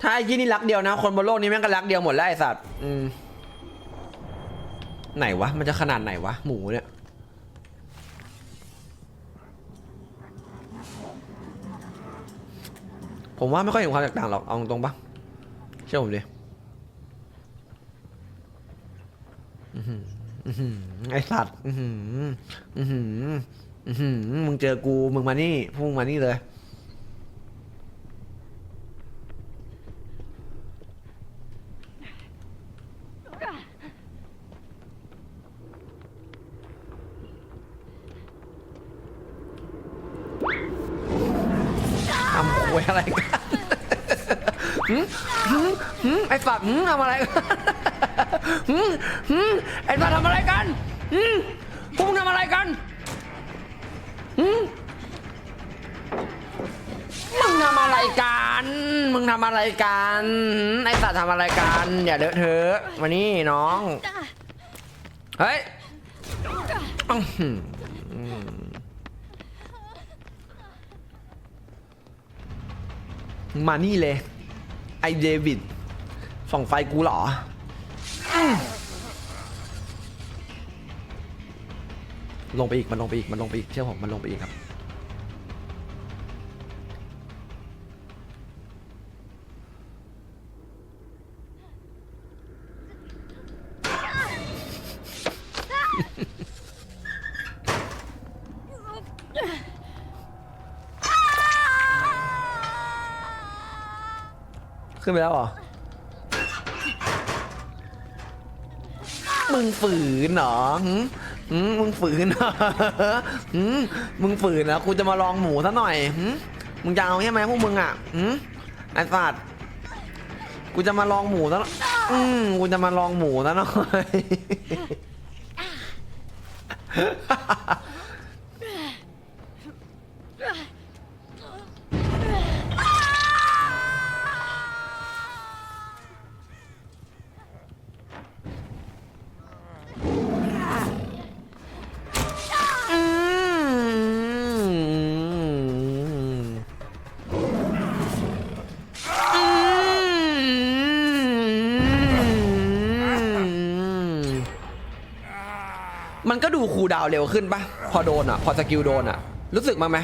ถ้าไอ้ยี่นี่รักเดียวนะ คนบนโลกนี้แม่งก็รักเดียวหมดแล้วไอ้สัตว์อืมไหนวะ มันจะขนาดไหนวะ หมูเนี่ย ผมว่าไม่ค่อยเห็นความแตกต่างหรอก เอาตรงปะเชื่อผมดิไอสัตว์มึงเจอกู มึงมานี่พวกมึงมานี่เลย ทำควยอะไรกันหืมหืมหืมไอ้สัตว์หืมทำอะไรกันหืมหืมไอ้สัตว์ทำอะไรกันหืมพวกมึงทำอะไรกันหืมมึงทำอะไรกัน มึงทำอะไรกันหืมไอ้สัตว์ทำอะไรกัน อย่าเลอะเทอะมานี่น้อง เฮ้ย มานี่เลย ไอเดวิดส่องไฟกูเหรออืมลงไปอีก มันลงไปอีก มันลงไปอีก เชื่อผม มันลงไปอีกครับ ขึ้นไปแล้วเหรอ มึงฝืนเหรอหืมมึงฝืนเหรอหืมมึงฝืนนะกูจะมาลองหมูซะหน่อยหืมมึงจะเอาใช่ไหมพวกมึงอะหืมไอ้สัตว์กูจะมาลองหมูซะหน่อยอืมกูจะมาลองหมูซะหน่อย มันก็ดูคูลดาวน์เร็วขึ้นปะพอโดนอะ พอสกิลโดนอะ รู้สึกมั้ยไหม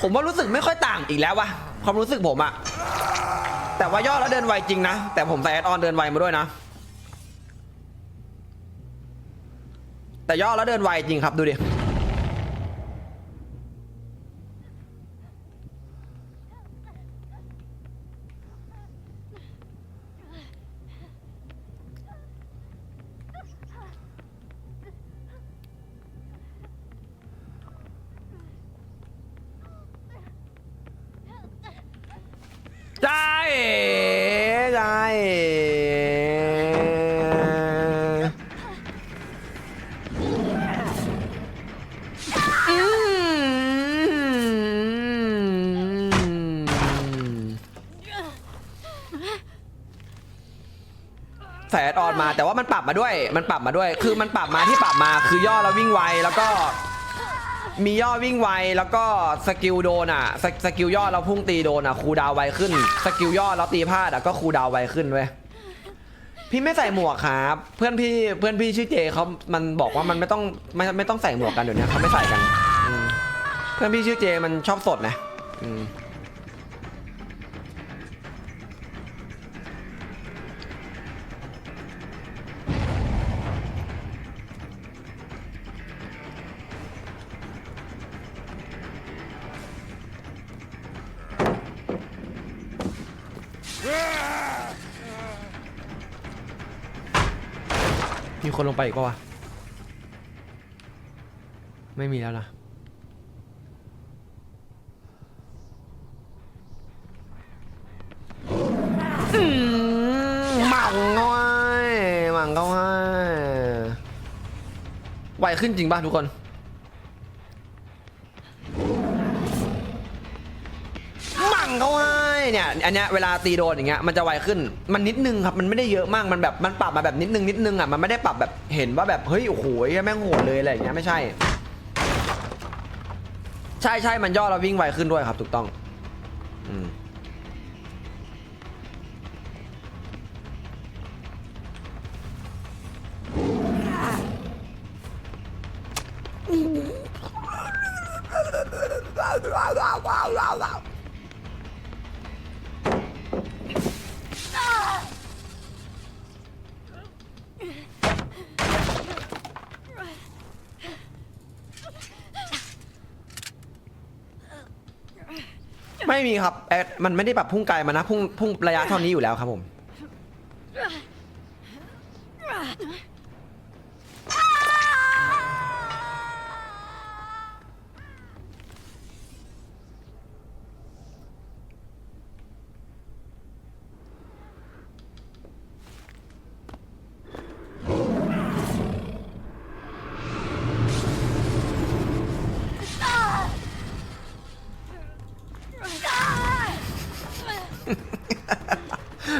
ผมว่ารู้สึกไม่ค่อยต่างอีกแล้ววะความรู้สึกผมอะ แต่ว่าย่อแล้วเดินไวจริงนะ แต่ผมใส่แอดออนเดินไวมาด้วยนะ แต่ย่อแล้วเดินไวจริงครับดูดิ มาด้วย มันปรับมาด้วย คือมันปรับมาที่ปรับมาคือย่อแล้ววิ่งไวแล้วก็ มีย่อวิ่งไวแล้วก็สกิลโดนอะสสกิลย่อแล้วพุ่งตีโดนอะคูลดาวน์ไวขึ้น สกิลย่อแล้วตีพลาดอะก็คูลดาวน์ไวขึ้นเว้ยพี่ไม่ใส่หมวกครับ เพื่อนพี่เพื่อนพี่ชื่อเจเขามันบอกว่ามันไม่ต้องไม่ไม่ต้องใส่หมวกกันเดี๋ยวนี้เขาไม่ใส่กันอืมเพื่อนพี่ชื่อเจมันชอบสดนะอืม มีคนลงไปอีกปะวะ ไม่มีแล้วนะมหมั่งน้อยหมั่งเขาให้ไวขึ้นจริงป่ะทุกคนหมั่งเขาให้ เนี่ยอันเนี้ยเวลาตีโดนอย่างเงี้ยมันจะไวขึ้นมันนิดนึงครับมันไม่ได้เยอะมากมันแบบมันปรับมาแบบนิดนึงนิดนึงอะมันไม่ได้ปรับแบบเห็นว่าแบบเฮ้ยโอ้โหแม่งโหดเลยอะไรอย่างเงี้ยไม่ใช่ ใช่ใช่มันย่อเราวิ่งไวขึ้นด้วยครับ ถูกต้องอืมว้าวว้าวว้าว ไม่มีครับแอดมันไม่ได้แบบพุ่งไกลมานะพุ่งพุ่งระยะเท่านี้อยู่แล้วครับผม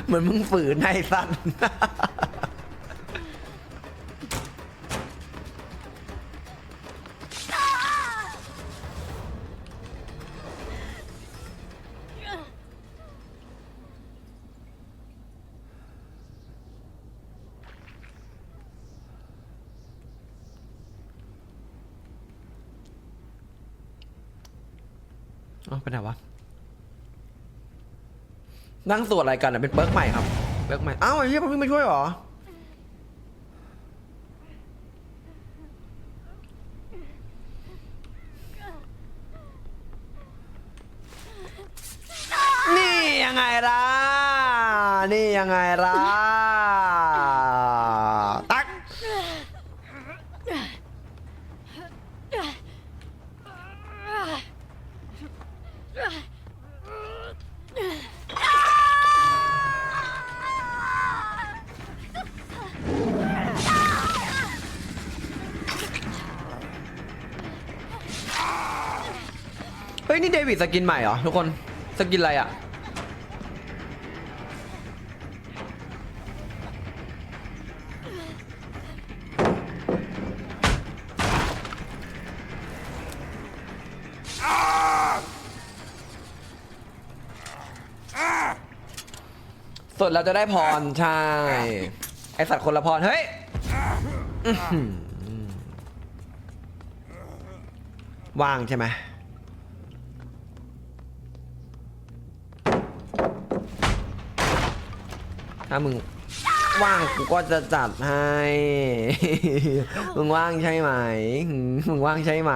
เหมือนมึงฝืนให้สั้นเอ้าไปไหนวะ นั่งสวดอะไรกันอะเป็นเบิร์กใหม่ครับเบิร์กใหม่อ้าวไอ้เหี้ยมันวิ่งมาช่วยเหรอ เฮ้ยนี่เดวิดสกินใหม่เหรอทุกคนสกินอะไรอะสดเราจะได้พรใช่ ไอสัตว์คนละพร เฮ้ยว่างใช่ไหม ถ้ามึงว่างกูก็จะจัดให้ มึงว่างใช่ไหม มึงว่างใช่ไหม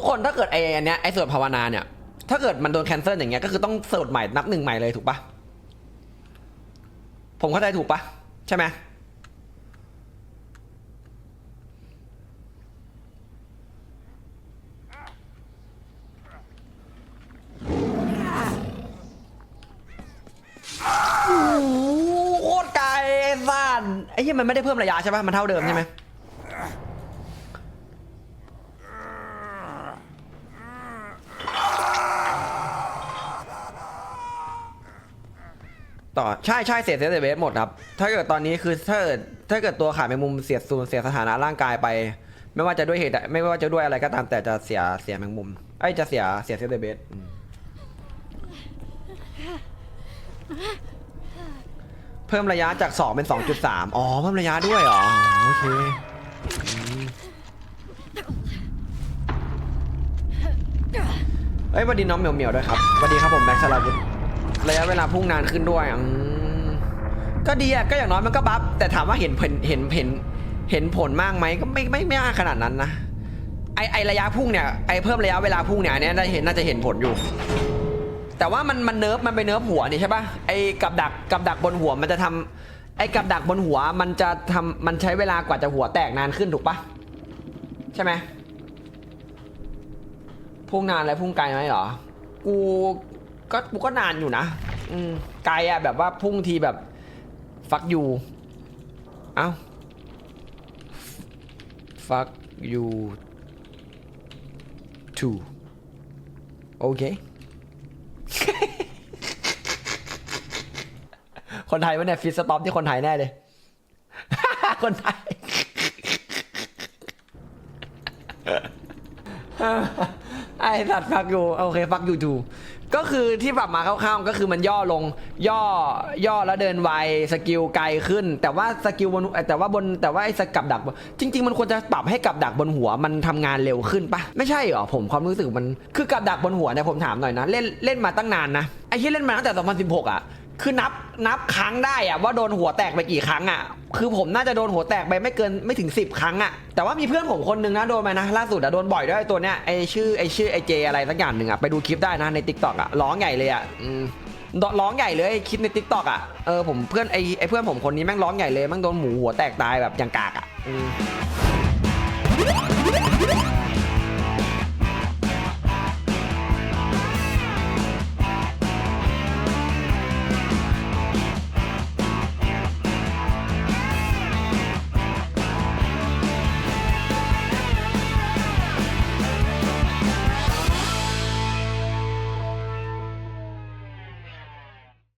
ทุกคนถ้าเกิดไอ้อันเนี้ยไอ้สวดภาวนาเนี่ย ถ้าเกิดมันโดนแคนเซิลอย่างเงี้ยก็คือต้องสวดใหม่นับหนึ่งใหม่เลยถูกปะผมเข้าใจถูกปะใช่ไหมโคตรไกลไอ้นไอ้ยี่มันไม่ได้เพิ่มระยะใช่ปะมันเท่าเดิมใช่ไหม ต่อใช่ใช่เสียเสียเบสหมดครับถ้าเกิดตอนนี้คือถ้าเกิดถ้าเกิดตัวขาแมงมุมเสียสูญเสียสถานะร่างกายไป ไม่ว่าจะด้วยเหตุใดไม่ว่าจะด้วยอะไรก็ตามแต่จะเสียเสียแมงมุมไอ้ยจะเสียเสียเสียเบสอืมเพิ่มระยะจาก 2 เป็น 2.3 อ๋อ เพิ่มระยะด้วยเหรออ๋อโอเคอืมเอ้ยสวัสดีน้องเหมียวเหมียวด้วยครับสวัสดีครับผมแม็กซ์ลาวุธ ระยะเวลาพุ่งนานขึ้นด้วยอืมก็ดีอะก็อย่างน้อยมันก็บัฟแต่ถามว่าเห็นผลเห็นเห็นเห็นผลมากไหมก็ไม่ไม่ไม่มากขนาดนั้นนะไอไอระยะพุ่งเนี่ยไอเพิ่มระยะเวลาพุ่งเนี่ยอันเนี้ยน่าจะเห็นน่าจะเห็นผลอยู่ แต่ว่ามันมันเนิร์ฟมันไปเนิร์ฟหัวนี่ใช่ปะไอกับดักกับดักบนหัวมันจะทำไอกับดักบนหัวมันจะทำมันใช้เวลากว่าจะหัวแตกนานขึ้นถูกปะใช่ไหมพุ่งนานอะไรพุ่งไกลไหมเหรอ กู ก็กูก็นานอยู่นะอืมไกลอะแบบว่าพุ่งทีแบบฟักยูเอ้าฟักยู two โอเค คนไทยวะเนี่ยฟิสต็อปที่คนไทยแน่เลย คนไทย ไอสัตว์ฟักอยู่โอเคฟักอยู่ดูก็คือที่ปรับมาคร่าวๆก็คือมันย่อลง ย่อย่อแล้วเดินไวสกิลไกลขึ้น แต่ว่าสกิลบนแต่ว่าบนแต่ว่าไอ้สกับดัก จริง ๆ มันควรจะปรับให้กับดักบนหัวมันทำงานเร็วขึ้นปะไม่ใช่เหรอผมความรู้สึกมันคือกับดักบนหัวเนี่ยผมถามหน่อยนะเล่นเล่นมาตั้งนานนะไอ้ที่เล่นมาตั้งแต่ 2016 อะ คือนับนับครั้งได้อะว่าโดนหัวแตกไปกี่ครั้งอะคือผมน่าจะโดนหัวแตกไปไม่เกินไม่ถึง 10 ครั้งอะแต่ว่ามีเพื่อนผมคนหนึงนะโดนมานะ ล่าสุดอะโดนบ่อยด้วยไอตัวเนี้ยไอชื่อไอชื่อไอเจอะไรสักอย่างหนึ่งอะไปดูคลิปได้นะในทิกตอกอะร้องใหญ่เลยอะอืมร้องใหญ่เลยไอคลิปในทิกตอกอะเออผมเพื่อนไอไอเพื่อนผมคนนี้แม่งร้องใหญ่เลยแม่งโดนหมูหัวแตกตายแบบอย่างกากอะอืม